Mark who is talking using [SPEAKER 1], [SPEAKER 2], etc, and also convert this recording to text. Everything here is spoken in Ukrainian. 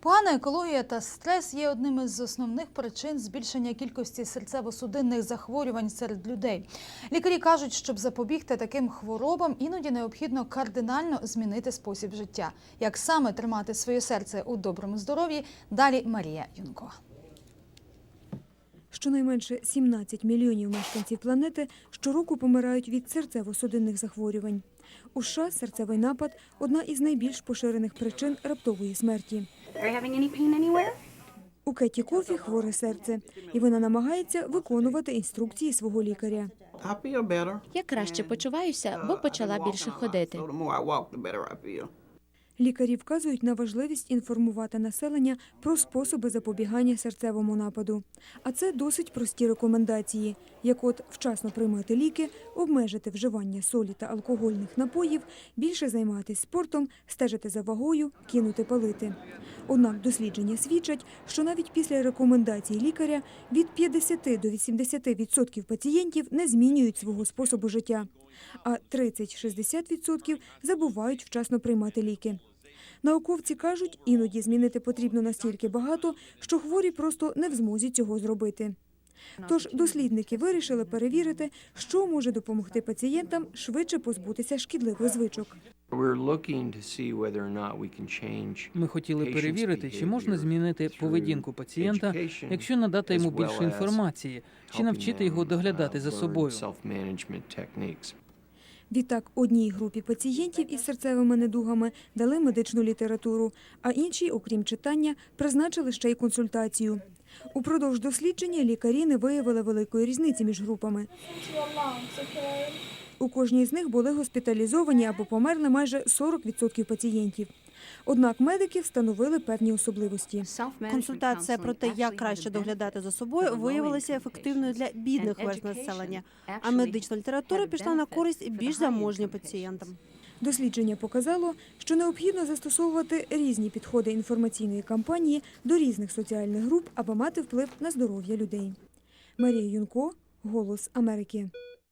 [SPEAKER 1] Погана екологія та стрес є одним із основних причин збільшення кількості серцево-судинних захворювань серед людей. Лікарі кажуть, щоб запобігти таким хворобам, іноді необхідно кардинально змінити спосіб життя. Як саме тримати своє серце у доброму здоров'ї? Далі Марія Юнкова.
[SPEAKER 2] Щонайменше 17 мільйонів мешканців планети щороку помирають від серцево-судинних захворювань. У США серцевий напад одна із найбільш поширених причин раптової смерті.
[SPEAKER 3] Are you having any pain anywhere?
[SPEAKER 2] У Кеті Кофі хворе серце, і вона намагається виконувати інструкції свого лікаря.
[SPEAKER 4] I feel better.
[SPEAKER 5] Я краще почуваюся, бо почала більше ходити.
[SPEAKER 2] Лікарі вказують на важливість інформувати населення про способи запобігання серцевому нападу. А це досить прості рекомендації, як от вчасно приймати ліки, обмежити вживання солі та алкогольних напоїв, більше займатися спортом, стежити за вагою, кинути палити. Однак дослідження свідчать, що навіть після рекомендацій лікаря від 50 до 80% пацієнтів не змінюють свого способу життя, а 30-60% забувають вчасно приймати ліки. Науковці кажуть, іноді змінити потрібно настільки багато, що хворі просто не в змозі цього зробити. Тож дослідники вирішили перевірити, що може допомогти пацієнтам швидше позбутися шкідливих звичок.
[SPEAKER 6] Ми хотіли перевірити, чи можна змінити поведінку пацієнта, якщо надати йому більше інформації, чи навчити його доглядати
[SPEAKER 7] uh,
[SPEAKER 6] за
[SPEAKER 7] learn
[SPEAKER 6] собою.
[SPEAKER 2] Відтак, одній групі пацієнтів із серцевими недугами дали медичну літературу, а іншій, окрім читання, призначили ще й консультацію. Упродовж дослідження лікарі не виявили великої різниці між групами. У кожній з них були госпіталізовані або померли майже 40% пацієнтів. Однак медики встановили певні особливості.
[SPEAKER 8] Консультація про те, як краще доглядати за собою, виявилася ефективною для бідних верст населення. А медична література пішла на користь більш заможнім пацієнтам.
[SPEAKER 2] Дослідження показало, що необхідно застосовувати різні підходи інформаційної кампанії до різних соціальних груп, аби мати вплив на здоров'я людей. Марія Юнко, Голос Америки.